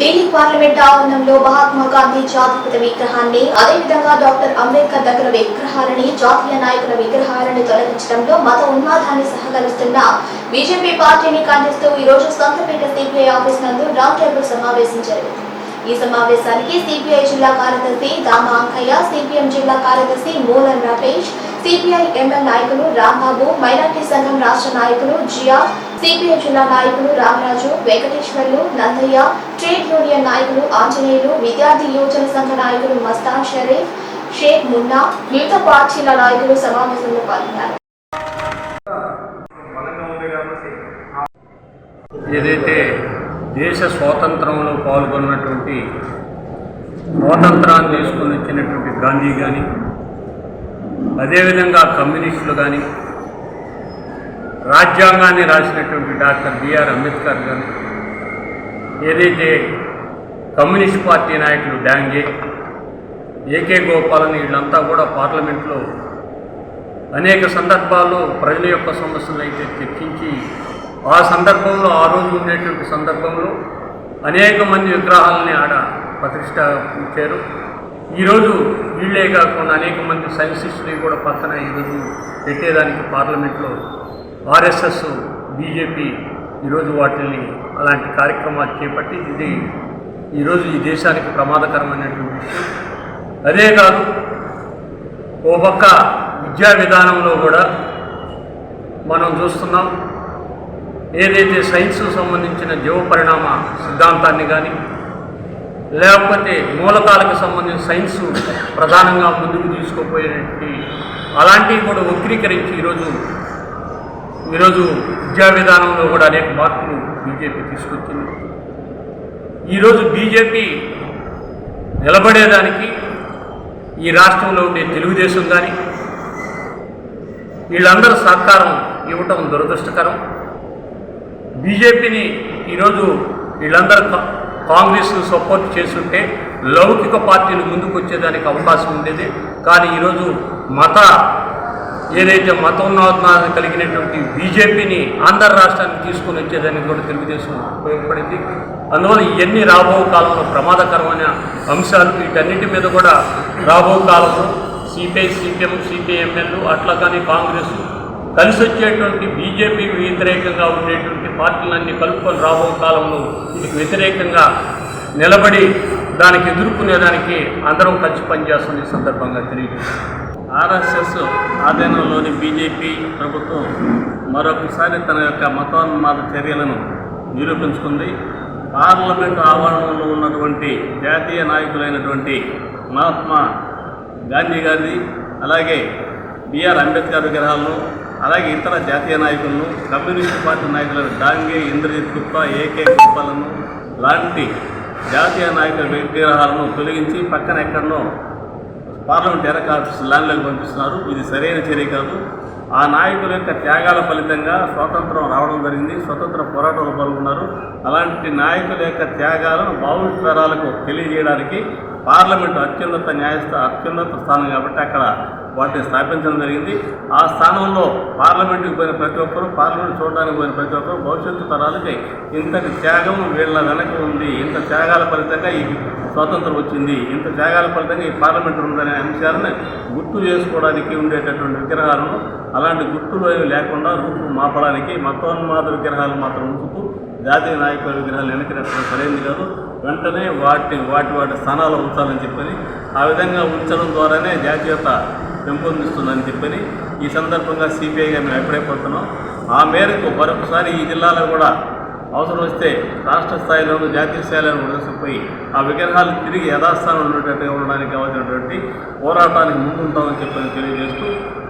Delhi parliament ఆవరణంలో మహాత్మా గాంధీ జాతిపిత విగ్రహాన్ని అదేవిధంగా డాక్టర్ అంబేద్కర్ దగ్గర విగ్రహాలని జాతీయ నాయకుల విగ్రహాలను తొలగించడంలో మత ఉన్మాదాన్ని సహకరిస్తున్న బీజేపీ పార్టీని ఖండిస్తూ ఈ రోజు సొంతపేట సిపిఐ ఆఫీస్ నందు రౌండ్ టేబుల్ సమావేశం జరిగింది. ఈ సమావేశానికి సిపిఐ జిల్లా కార్యదర్శి దామ అంకయ్య సిపిఎం జిల్లా కార్యదర్శి మూలన్ రమేష్ సిపిఐ ఎంఎల్ నాయకులు రాంబాబు మైనార్టీ సంఘం రాష్ట్ర నాయకులు జియా సిపిఐ జిల్లా నాయకులు రామరాజు వెంకటేశ్వర్లు నందయ్య ట్రేడ్ యూనియన్ నాయకులు ఆంజనేయులు విద్యార్థి యువజన సంఘ నాయకులు మస్తాన్ షరీఫ్ షేక్ మున్నా వివిధ పార్టీల నాయకులు సమావేశంలో పాల్గొన్నారు. ఏదైతే దేశ స్వాతంత్రంలో పాల్గొన్నటువంటి స్వాతంత్రాన్ని తీసుకొని వచ్చినటువంటి గాంధీ కానీ అదేవిధంగా కమ్యూనిస్టులు కానీ రాజ్యాంగాన్ని రాసినటువంటి డాక్టర్ బిఆర్ అంబేద్కర్ గారు ఏదైతే కమ్యూనిస్ట్ పార్టీ నాయకులు డాంగే ఏకే గోపాలని వీళ్ళంతా కూడా పార్లమెంట్లో అనేక సందర్భాల్లో ప్రజల యొక్క సమస్యలను అయితే చర్చించి ఆ సందర్భంలో ఆ రోజు ఉండేటువంటి సందర్భంలో అనేక మంది విగ్రహాలని ఆడ ప్రతిష్ట ఇచ్చారు ఈరోజు వీళ్ళే కాకుండా అనేక మంది సైన్సిస్టులు కూడా పక్కన ఈరోజు పెట్టేదానికి పార్లమెంట్లో ఆర్ఎస్ఎస్ బీజేపీ ఈరోజు వాటిని అలాంటి కార్యక్రమాలు చేపట్టి ఇది ఈరోజు ఈ దేశానికి ప్రమాదకరమైనటువంటి విషయం. అదే కాదు ఓ పక్క విద్యా విధానంలో కూడా మనం చూస్తున్నాం ఏదైతే సైన్స్కు సంబంధించిన జీవ పరిణామ సిద్ధాంతాన్ని కానీ లేకపోతే మూలకాలకు సంబంధించిన సైన్స్ ప్రధానంగా ముందుకు తీసుకుపోయేటువంటి అలాంటివి కూడా వక్రీకరించి ఈరోజు ఈరోజు విద్యా విధానంలో కూడా అనేక మార్పులు బీజేపీ తీసుకొచ్చింది. ఈరోజు బీజేపీ నిలబడేదానికి ఈ రాష్ట్రంలో ఉండే తెలుగుదేశం కానీ వీళ్ళందరూ సహకారం ఇవ్వటం దురదృష్టకరం. బీజేపీని ఈరోజు వీళ్ళందరూ కా- సపోర్ట్ చేస్తుంటే లౌకిక పార్టీలు ముందుకు వచ్చేదానికి అవకాశం ఉండేది. కానీ ఈరోజు మత ఏదైతే మతోన్మాదం కలిగినటువంటి బీజేపీని ఆంధ్ర రాష్ట్రానికి తీసుకొని వచ్చేదానికి కూడా తెలుగుదేశం ఉపయోగపడింది. అందువల్ల ఇవన్నీ రాబో కాలంలో ప్రమాదకరమైన అంశాలు వీటన్నిటి మీద కూడా రాబో కాలంలో సిపిఐ సిపిఎం సిపిఎంఎల్ అట్లా కానీ కాంగ్రెస్ కలిసి వచ్చేటువంటి బీజేపీకి వ్యతిరేకంగా ఉండేటువంటి పార్టీలన్నీ కలుపుకొని రాబో కాలంలో వీటికి వ్యతిరేకంగా నిలబడి దానికి ఎదుర్కొనేదానికి అందరం కలిసి పనిచేస్తుంది సందర్భంగా తెలియజేస్తుంది ఆర్ఎస్ఎస్ ఆధీనంలోని బీజేపీ ప్రభుత్వం మరొకసారి తన యొక్క మతోన్మాద చర్యలను నిరూపించుకుంది. పార్లమెంటు ఆవరణలో ఉన్నటువంటి జాతీయ నాయకులైనటువంటి మహాత్మా గాంధీ గారిది అలాగే బిఆర్ అంబేద్కర్ విగ్రహాలను అలాగే ఇతర జాతీయ నాయకులను కమ్యూనిస్ట్ పార్టీ నాయకులను డాంగే ఇంద్రజిత్ గుప్తా ఏకే గోపాలను లాంటి జాతీయ నాయకుల విగ్రహాలను తొలగించి పక్కన ఎక్కడనో పార్లమెంట్ ఎరక ఆఫీస్ ల్యాండ్లోకి పంపిస్తున్నారు. ఇది సరైన చర్య కాదు. ఆ నాయకుల యొక్క త్యాగాల ఫలితంగా స్వాతంత్రం రావడం జరిగింది. స్వతంత్ర పోరాటంలో పాల్గొన్నారు. అలాంటి నాయకుల యొక్క త్యాగాలను భవిష్యత్ తరాలకు తెలియజేయడానికి పార్లమెంటు అత్యున్నత న్యాయస్థ అత్యున్నత స్థానం కాబట్టి అక్కడ వాటిని స్థాపించడం జరిగింది. ఆ స్థానంలో పార్లమెంటుకి పోయిన ప్రతి ఒక్కరూ పార్లమెంట్ చూడడానికి పోయిన ప్రతి ఒక్కరూ భవిష్యత్తు తరాలకి ఇంతటి త్యాగం వీళ్ళ వెనక ఉంది. ఇంత త్యాగాల ఫలితంగా ఈ స్వాతంత్రం వచ్చింది. ఇంత త్యాగాల ఫలితంగా ఈ పార్లమెంట్ ఉందనే అంశాలను గుర్తు చేసుకోవడానికి ఉండేటటువంటి విగ్రహాలను అలాంటి గుర్తులు ఏమి లేకుండా రూపు మాపడానికి మతోన్మాద విగ్రహాలు మాత్రం ఉంచుతూ జాతీయ నాయకుల విగ్రహాలు వెనక్కినట్టు సరైనది కాదు. వెంటనే వాటి వాటి వాటి స్థానాల్లో ఉంచాలని చెప్పని ఆ విధంగా ఉంచడం ద్వారానే జాతీయత పెంపొందిస్తుందని చెప్పని ఈ సందర్భంగా సిపిఐగా గారిని అభిప్రాయపడుతున్నాం ఆ మేరకు మరొకసారి ఈ జిల్లాలో కూడా అవసరం వస్తే రాష్ట్ర స్థాయిలోనూ జాతీయ స్థాయిలోనూ ప్రదర్శిపోయి ఆ విగ్రహాలు తిరిగి యథాస్థానం ఉండేటట్టుగా ఉండడానికి కావాల్సినటువంటి పోరాటానికి ముందుంటామని చెప్పని తెలియజేస్తూ